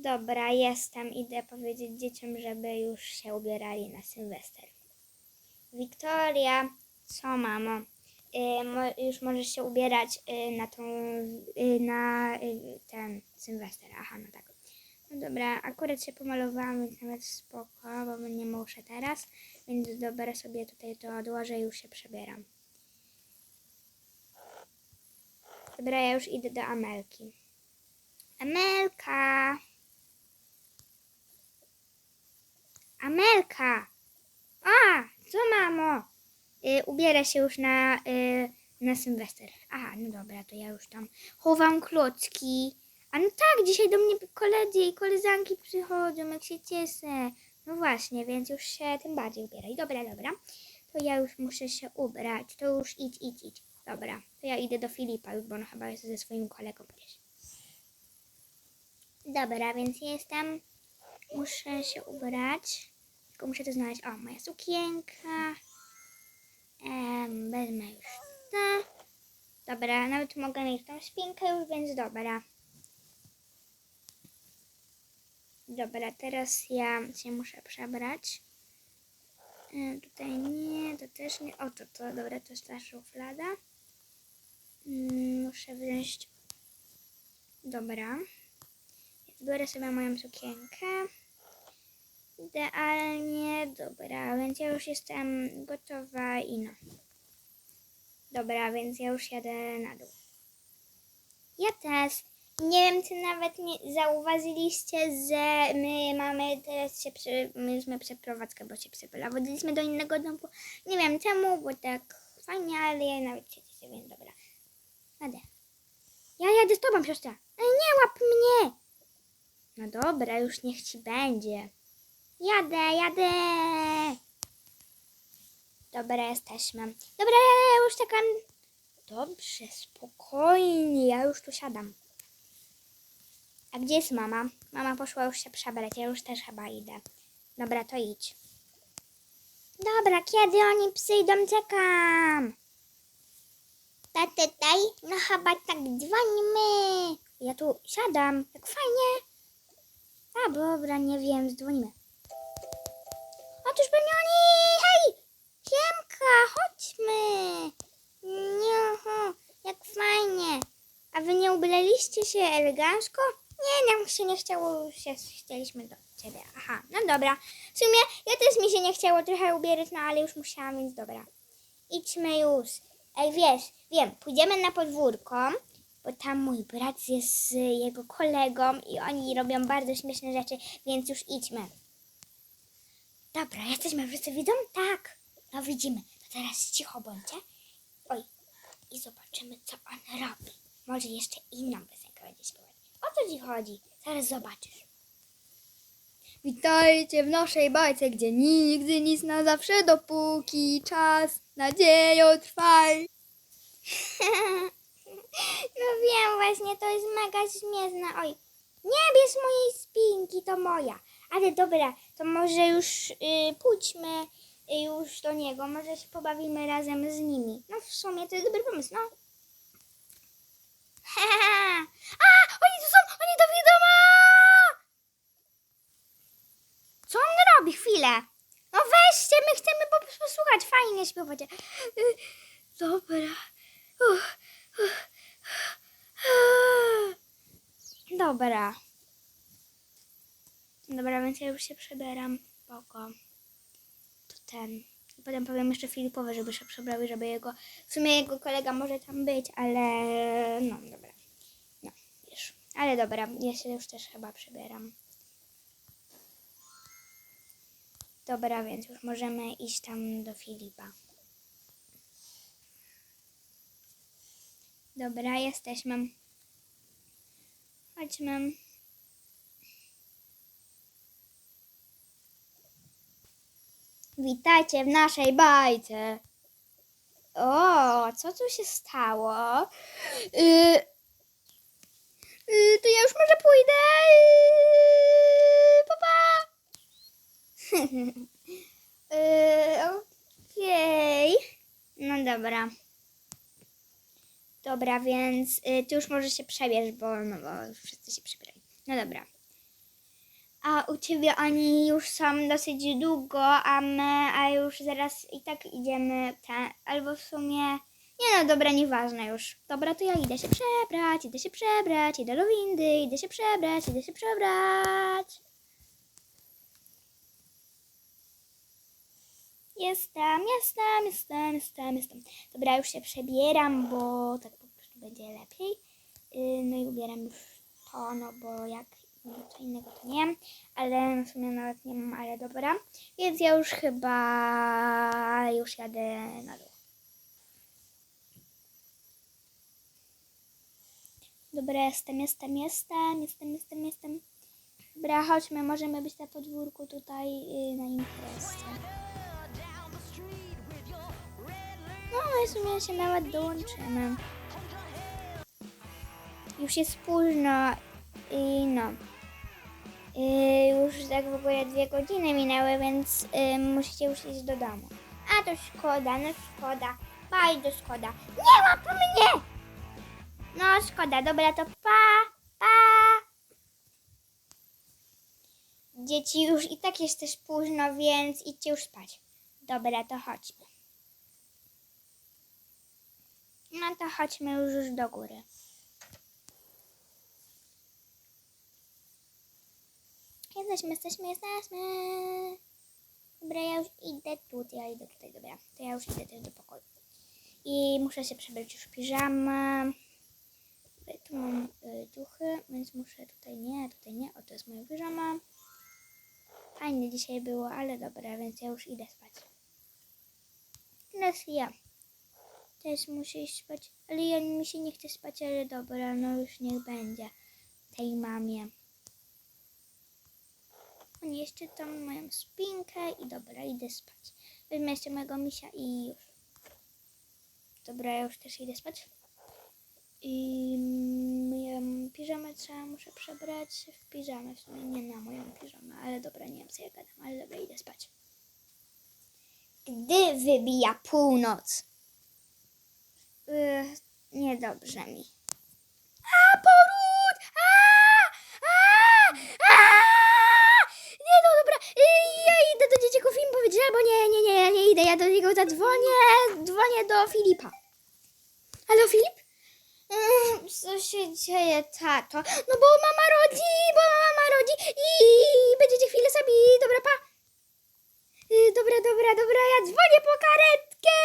Dobra, jestem. Idę powiedzieć dzieciom, żeby już się ubierali na Sylwester. Wiktoria, co mamo? Y, mo, już możesz się ubierać y, na tą, y, na y, ten Sylwester. Aha, no tak. No dobra, akurat się pomalowałam, więc nawet spoko, bo nie muszę teraz. Więc dobra, sobie tutaj to odłożę i już się przebieram. Dobra, ja już idę do Amelki. Amelka! Amelka! A, co mamo? Y, ubiera się już na, y, na Sylwester. Aha, no dobra, to ja już tam chowam klocki. A no tak, dzisiaj do mnie koledzy i koleżanki przychodzą, jak się cieszę. No właśnie, więc już się tym bardziej ubieraj. Dobra, dobra. To ja już muszę się ubrać. To już idź, idź, idź. Dobra, to ja idę do Filipa już, bo on chyba jest ze swoim kolegą. Dobra, więc jestem. Muszę się ubrać. Tylko muszę to znaleźć. O, moja sukienka. Em, wezmę już to. Dobra, nawet mogę mieć tą spinkę już, więc dobra. Dobra, teraz ja się muszę przebrać. E, tutaj nie, to też nie. O, to, to, dobra, to jest ta szuflada. Mm, muszę wziąć. Dobra. Biorę sobie moją sukienkę. Idealnie, dobra, więc ja już jestem gotowa i no. Dobra, więc ja już jadę na dół. Ja też. Nie wiem, czy nawet nie zauważyliście, że my mamy teraz się, przy, mieliśmy przeprowadzkę, bo się przeprowadziliśmy do innego domu. Nie wiem czemu, bo tak fajnie, ale ja nawet się cieszę, więc dobra. Jadę. Ja jadę z tobą, siostra. Ej, nie łap mnie! No dobra, już niech ci będzie. Jadę, jadę. Dobra, jesteśmy. Dobra, ja już czekam. Dobrze, spokojnie, ja już tu siadam. A gdzie jest mama? Mama poszła już się przebrać, ja już też chyba idę. Dobra, to idź. Dobra, kiedy oni przyjdą, czekam. Tatetaj, no chyba tak dzwonimy. Ja tu siadam, tak fajnie. A, dobra, nie wiem, dzwonimy. Otóż pewnie oni, hej, Siemka, chodźmy. Nie, ho, jak fajnie. A wy nie ubraliście się elegancko? Nie, nam się nie chciało, już się chcieliśmy do ciebie. Aha, no dobra. W sumie ja też mi się nie chciało trochę ubierać, no ale już musiałam, więc dobra. Idźmy już. Ej, wiesz, wiem, pójdziemy na podwórko, bo tam mój brat jest z jego kolegą i oni robią bardzo śmieszne rzeczy, więc już idźmy. Dobra, jesteśmy wszyscy widzą? Tak. No widzimy. To teraz cicho bądźcie. Oj. I zobaczymy, co on robi. Może jeszcze inną piosenkę będzie śpiewać. O co ci chodzi? Zaraz zobaczysz. Witajcie w naszej bajce, gdzie nigdy nic na zawsze, dopóki czas nadzieją trwaj. no wiem właśnie, to jest mega śmieszne. Oj. Nie bierz mojej spinki, to moja. Ale dobra, to może już y, pójdźmy y, już do niego. Może się pobawimy razem z nimi. No w sumie to jest dobry pomysł, no. A! Oni tu są! Oni widzą! A! Co on robi? Chwilę. No weźcie, my chcemy po- posłuchać. Fajnie śpiewacie. Y, Dobra. Uff, uff. Dobra. Dobra, więc ja już się przebieram. Spoko. To ten. Potem powiem jeszcze Filipowi, żeby się przebrały, żeby jego... W sumie jego kolega może tam być, ale... No, dobra. No, wiesz. Ale dobra, ja się już też chyba przebieram. Dobra, więc już możemy iść tam do Filipa. Dobra, jesteśmy. Chodźmy. Witajcie w naszej bajce. O, co tu się stało? Y, y, to ja już może pójdę. Y, pa, pa. y, Okej. No dobra. Dobra, więc y, ty już może się przebierz, bo, no, bo wszyscy się przebrali. No dobra. A u ciebie oni już są dosyć długo, a my, a już zaraz i tak idziemy ten, albo w sumie. Nie no, dobra, nieważne już. Dobra, to ja idę się przebrać, idę się przebrać, idę do windy, idę się przebrać, idę się przebrać. Jestem, jestem, jestem, jestem, jestem. Dobra, już się przebieram, bo tak po prostu będzie lepiej. Yy, no i ubieram już to, no bo jak co innego to nie, ale w sumie nawet nie mam, ale dobra. Więc ja już chyba już jadę na dół. Dobra, jestem, jestem, jestem, jestem, jestem, jestem. Dobra, chodźmy, możemy być na podwórku tutaj yy, na imprezie. No, w sumie się nawet dołączymy. Już jest późno i no. Yy, już tak w ogóle dwie godziny minęły, więc yy, musicie już iść do domu. A to szkoda, no szkoda. Bardzo szkoda. Nie łap mnie! No szkoda, dobra, to pa, pa. Dzieci, już i tak jest też późno, więc idźcie już spać. Dobra, to chodźmy. No to chodźmy już, już do góry. Jesteśmy, jesteśmy, jesteśmy. Dobra, ja już idę tu, ja idę tutaj, dobra. To ja już idę też do pokoju. I muszę się przebrać już w piżamę. Tu mam y, duchy, więc muszę tutaj nie, tutaj nie. O, to jest moja piżama. Fajnie dzisiaj było, ale dobra, więc ja już idę spać. Teraz ja. Też muszę iść spać, ale ja mi się nie chce spać, ale dobra, no już niech będzie tej mamie. Oni jeszcze tam mają spinkę i dobra, idę spać. Wezmę jeszcze mojego misia i już. Dobra, ja już też idę spać. I moją piżamę trzeba, muszę przebrać w piżamę. W sumie nie na moją piżamę, ale dobra, nie wiem co ja gadam, ale dobra, idę spać. Gdy wybija północ. Yy, niedobrze mi. A, poród! A! A! A! Nie, no dobra, yy, ja idę do dzieciaków im powiedzieć, albo nie, nie, nie, ja nie idę, ja do niego zadzwonię, dzwonię do Filipa. Halo, Filip? Mm, Co się dzieje, tato? No bo mama rodzi, bo mama rodzi i będziecie chwilę sami, dobra, pa. Yy, dobra, dobra, dobra, ja dzwonię po karetkę.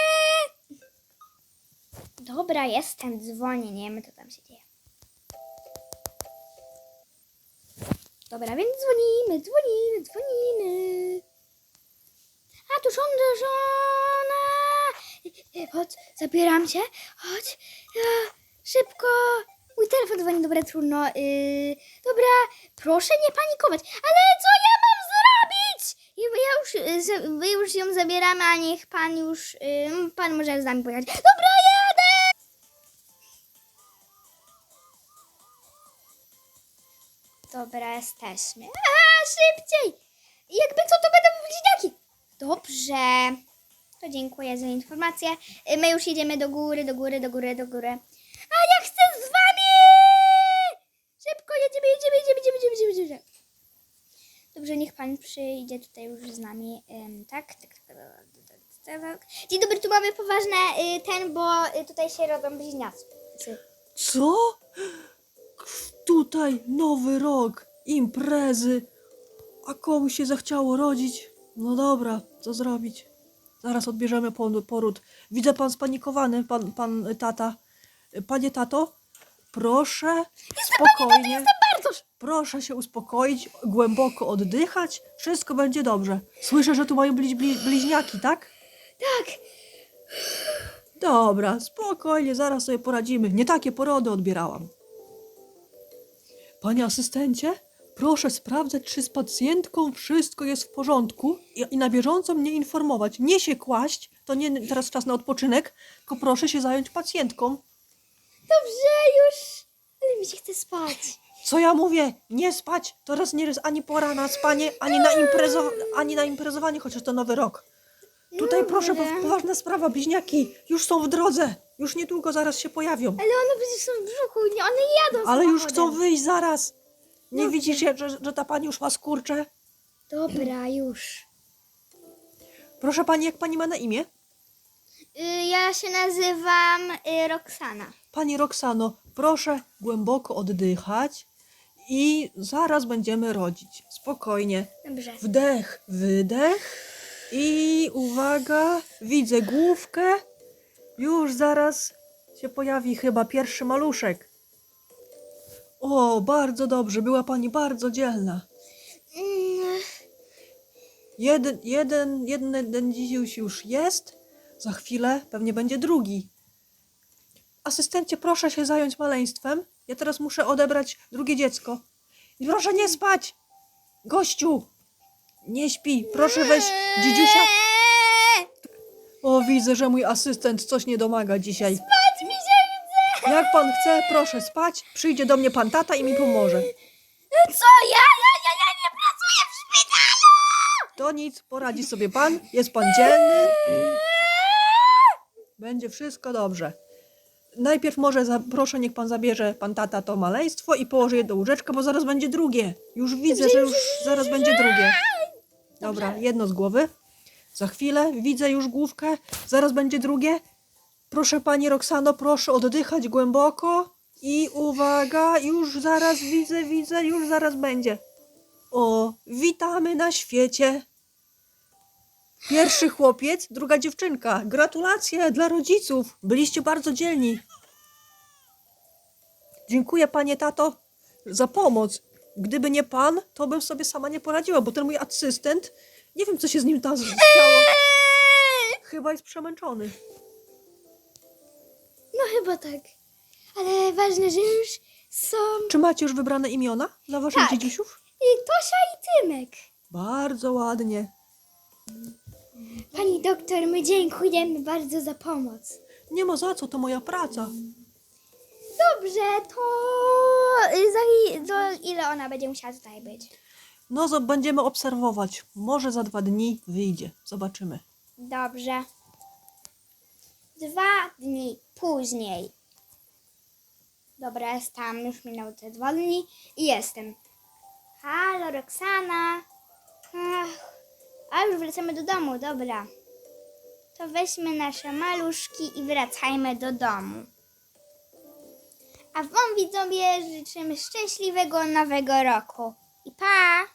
Dobra, jestem, dzwonię, nie wiem, co tam się dzieje. Dobra, więc dzwonimy, dzwonimy, dzwonimy. Tu żona, żona. Chodź, zabieram cię. Chodź, ja, szybko. Mój telefon dzwoni, dobra, trudno. Yy, dobra, proszę nie panikować. Ale co ja mam zrobić? Ja już, y, my już ją zabieramy, a niech pan już, yy, pan może z nami pojechać. Dobra, jadę! Dobra, jesteśmy. A, szybciej! Jakby co, to będą bliźniaki. Dobrze. To dziękuję za informację. Y, My już jedziemy do góry, do góry, do góry, do góry. A ja chcę z wami! Szybko, jedziemy, jedziemy, jedziemy, jedziemy, jedziemy, jedziemy. Dobrze, niech pan przyjdzie tutaj już z nami. Tak, tak, tak, tak, tak, tak. Dzień dobry, tu mamy poważne y, ten, bo y, tutaj się rodzą bliźniacy. Co? Tutaj nowy rok, imprezy. A komu się zachciało rodzić? No dobra, co zrobić? Zaraz odbierzemy poród. Widzę pan spanikowany, pan, pan tata. Panie tato, proszę spokojnie. Proszę się uspokoić, głęboko oddychać. Wszystko będzie dobrze. Słyszę, że tu mają bli- bli- bliźniaki, tak? Tak, Dobra, spokojnie, zaraz sobie poradzimy. Nie takie porody odbierałam. Panie asystencie, proszę sprawdzać, czy z pacjentką wszystko jest w porządku i, i na bieżąco mnie informować. Nie się kłaść, to nie teraz czas na odpoczynek, tylko proszę się zająć pacjentką. dobrze już. Ale mi się chce spać. Co ja mówię? Nie spać. Teraz nie jest ani pora na spanie, ani na, imprezo- ani na imprezowanie, chociaż to nowy rok. Tutaj proszę, bo poważna sprawa, bliźniaki już są w drodze. Już niedługo zaraz się pojawią. Ale one przecież są w brzuchu, nie, one jadą Ale już chcą wyjść zaraz. Nie widzisz, że, że ta pani już ma skurcze? Dobra, już. Proszę pani, jak pani ma na imię? Y, ja się nazywam y, Roxana. Pani Roxano, proszę głęboko oddychać i zaraz będziemy rodzić. Spokojnie. Dobrze. Wdech, wydech i uwaga, widzę główkę. Już zaraz się pojawi chyba pierwszy maluszek. O, bardzo dobrze, była pani bardzo dzielna. Jeden, jeden, jeden, jeden dziś już jest, za chwilę pewnie będzie drugi. Asystencie, proszę się zająć maleństwem. Ja teraz muszę odebrać drugie dziecko. I proszę nie spać! Gościu! Nie śpi, proszę weź dzidziusia. O, widzę, że mój asystent coś nie domaga dzisiaj. Spać mi się chce. Jak pan chce, proszę spać. Przyjdzie do mnie pan tata i mi pomoże. Co? Ja, ja, ja, ja nie pracuję w szpitalu! To nic, poradzi sobie pan. Jest pan dzielny. Będzie wszystko dobrze. Najpierw może za, proszę, niech pan zabierze pan tata to maleństwo i położy je do łóżeczka, bo zaraz będzie drugie. Już widzę, że już zaraz będzie drugie. Dobra, jedno z głowy. Za chwilę widzę już główkę, zaraz będzie drugie. Proszę pani Roxano, proszę oddychać głęboko i uwaga, już zaraz widzę, widzę, już zaraz będzie. O, witamy na świecie. Pierwszy chłopiec, druga dziewczynka. Gratulacje dla rodziców. Byliście bardzo dzielni. Dziękuję, panie tato, za pomoc. Gdyby nie pan, to bym sobie sama nie poradziła, bo ten mój asystent, nie wiem, co się z nim tam stało. Chyba jest przemęczony. No chyba tak. Ale ważne, że już są Czy macie już wybrane imiona dla waszych Tak. dziedziusiów? y, Tosia i Tymek. Bardzo ładnie. Pani doktor, my dziękujemy bardzo za pomoc. Nie ma za co, to moja praca. Dobrze, to y, za i- do ile ona będzie musiała tutaj być? No, zo- będziemy obserwować. Może za dwa dni wyjdzie. Zobaczymy. Dobrze. Dwa dni później. Dobra, jest tam, już minęły te dwa dni i jestem. Halo, Roxana. Ach, a już wracamy do domu, dobra. To weźmy nasze maluszki i wracajmy do domu. A wam widzowie życzymy szczęśliwego nowego roku. I pa!